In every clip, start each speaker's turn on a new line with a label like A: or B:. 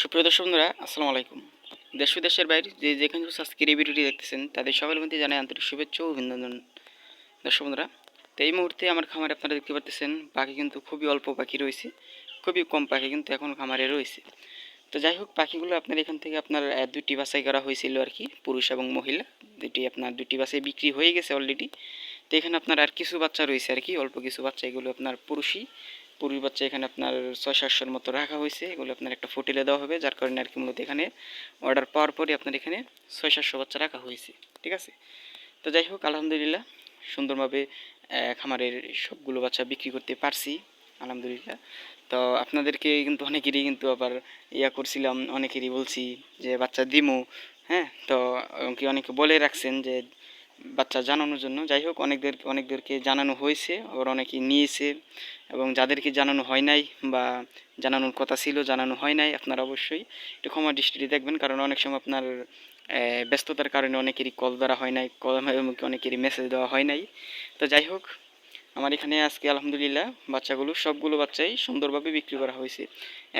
A: সুপ্রিয় দর্শক বন্ধুরা, আসসালামু আলাইকুম। দেশ ও দেশের বাইরে যে যেখানে আজকের এই ভিডিওটি দেখতেছেন, তাদের সকলের মধ্যে জানাই আন্তরিক শুভেচ্ছা ও অভিনন্দন। দর্শক বন্ধুরা, তো এই মুহূর্তে আমার খামারে আপনারা দেখতে পাচ্ছেন পাখি কিন্তু খুবই অল্প পাখি রয়েছে, খুবই কম পাখি কিন্তু এখন খামারে রয়েছে। তো যাই হোক, পাখিগুলো আপনার এখান থেকে আপনার দুটি বাছাই করা হয়েছিল আর কি, পুরুষ এবং মহিলা। দুটি আপনার দুটি বাছাই বিক্রি হয়ে গেছে অলরেডি তো এখানে আপনার আর কিছু বাচ্চা রয়েছে আর কি, অল্প কিছু বাচ্চা, এগুলো আপনার পুরুষই। পুরুষ বাচ্চা এখানে আপনার ছয় সাতশোর মতো রাখা হয়েছে। এগুলো আপনার একটা ফুটিলে দেওয়া হবে, যার কারণে আর কি মূলত এখানে অর্ডার পাওয়ার পরই আপনার এখানে ছয় সাতশো বাচ্চা রাখা হয়েছে, ঠিক আছে? তো যাই হোক, আলহামদুলিল্লাহ, সুন্দরভাবে খামারের সবগুলো বাচ্চা বিক্রি করতে পারছি, আলহামদুলিল্লাহ। তো আপনাদেরকে কিন্তু অনেকেরই কিন্তু আবার ইয়া করছিলাম, অনেকেরই বলছি যে বাচ্চা দিমু হ্যাঁ? তো কি অনেকে বলে রাখছেন যে বাচ্চা জানানোর জন্য। যাই হোক, অনেকদের, অনেকদেরকে জানানো হয়েছে, আবার অনেকে নিয়েছে এবং যাদেরকে জানানো হয় নাই বা জানানোর কথা ছিল, জানানো হয় নাই, আপনারা অবশ্যই একটু ক্ষমা দৃষ্টিতে দেখবেন, কারণ অনেক সময় আপনার ব্যস্ততার কারণে অনেকেরই কল ধরা হয় নাই কল অনেকেরই মেসেজ দেওয়া হয় নাই। তো যাই হোক, আমার এখানে আজকে আলহামদুলিল্লাহ বাচ্চাগুলো, সবগুলো বাচ্চাই সুন্দরভাবে বিক্রি করা হয়েছে।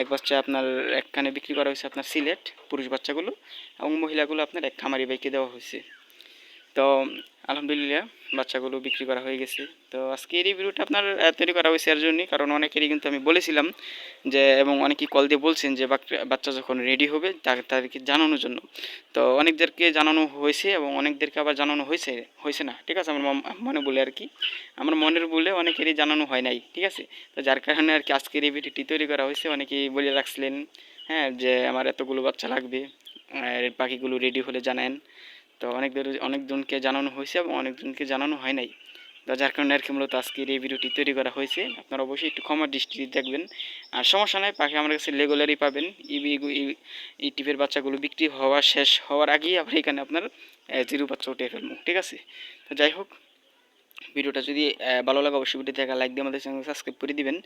A: এক বাচ্চা আপনার, একখানে বিক্রি করা হয়েছে আপনার সিলেট, পুরুষ বাচ্চাগুলো এবং মহিলাগুলো আপনার এক খামারি বাইকে দেওয়া হয়েছে। তো আলহামদুলিল্লাহ বাচ্চাগুলো বিক্রি করা হয়ে গেছে। তো আজকে এই ভিডিওটা আপনার তৈরি করা হয়েছে এর জন্যই। কারণ অনেকেরই কিন্তু আমি বলেছিলাম যে, এবং অনেকেই কল দিয়ে বলছেন যে বাচ্চা যখন রেডি হবে তাদেরকে জানানোর জন্য। তো অনেকদেরকে জানানো হয়েছে এবং অনেকদেরকে আবার জানানো হয়েছে হয়েছে না। ঠিক আছে? আমার মনে বলে আর কি। আমার মনের বলে অনেকেরই জানানো হয় নাই। ঠিক আছে? তো যার কারণে আর কি আজকের এই ভিডিওটি তৈরি করা হয়েছে। অনেকেই বলে রাখছিলেন হ্যাঁ যে, আমার এতগুলো বাচ্চা লাগবে। পাখিগুলো রেডি হলে জানান। তো অনেকদের, অনেকজনকে জানানো হয়েছে এবং অনেকজনকে জানানো হয় নাই। তো যার কারণে আর কি মূলত আজকের এই ভিডিওটি তৈরি করা হয়েছে। আপনারা অবশ্যই একটু ক্ষমা দৃষ্টিতে দেখবেন। আর সমস্যা নয় পাখি আমার কাছে রেগুলারই পাবেন। ইবি এই- টিপের বাচ্চাগুলো বিক্রি হওয়া শেষ হওয়ার আগেই আবার এখানে আপনার জিরো বাচ্চা উঠে ফেলব। ঠিক আছে? তো যাই হোক ভিডিওটা যদি ভালো লাগে অবশ্যই ভিডিওতে একটা লাইক দিয়ে আমাদের চ্যানেল সাবস্ক্রাইব করে দিবেন।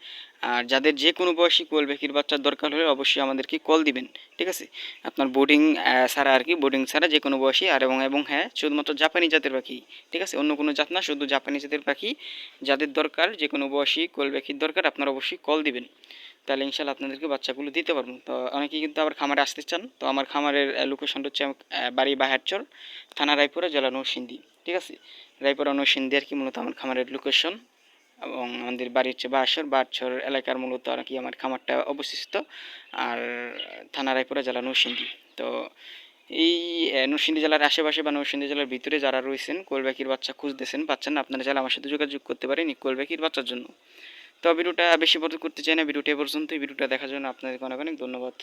A: আর যাদের যে কোনো বয়সী কোয়েল পাখির বাচ্চার দরকার হলে অবশ্যই আমাদেরকে কল দিবেন, ঠিক আছে? আপনার বোর্ডিং ছাড়া আর কি বোর্ডিং ছাড়া যে কোনো বয়সী আর এবং এবং হ্যাঁ শুধুমাত্র জাপানি জাতের পাখি, ঠিক আছে? অন্য কোনো জাত না, শুধু জাপানি জাতের পাখি যাদের দরকার, যে কোনো বয়সী কোয়েল পাখির দরকার, আপনারা অবশ্যই কল দিবেন। তাহলে ইনশাল্লাহ আপনাদেরকে বাচ্চাগুলো দিতে পারব। তো অনেকেই কিন্তু আবার খামারে আসতে চান। তো আমার খামারের লোকেশনটা হচ্ছে বাড়ি বাহারচর, থানা রায়পুরা, জেলা নৌসিন্দি ঠিক আছে? রায়পুরা নৌসিন্দি আর কি মূলত আমার খামারের লোকেশন এবং আমাদের বাড়ি হচ্ছে বাসর বাসর এলাকার মূলত আর কি আমার খামারটা অবস্থিত। আর থানা রায়পুরা, জেলা নৌসিন্দি তো এই নরসিংদী জেলার আশেপাশে বা নরসিংদী জেলার ভিতরে যারা রয়েছেন কোলব্যাকির বাচ্চা খুঁজতেছেন, পাচ্ছেন আপনারা চাইলে আমার সাথে যোগাযোগ করতে পারেন কোলব্যাকির বাচ্চার জন্য। তো ভিডিওটা বেশি বড় করতে চাই না। ভিডিওটা এ পর্যন্তই। ভিডিওটা দেখার জন্য আপনাদেরকে অনেক অনেক ধন্যবাদ।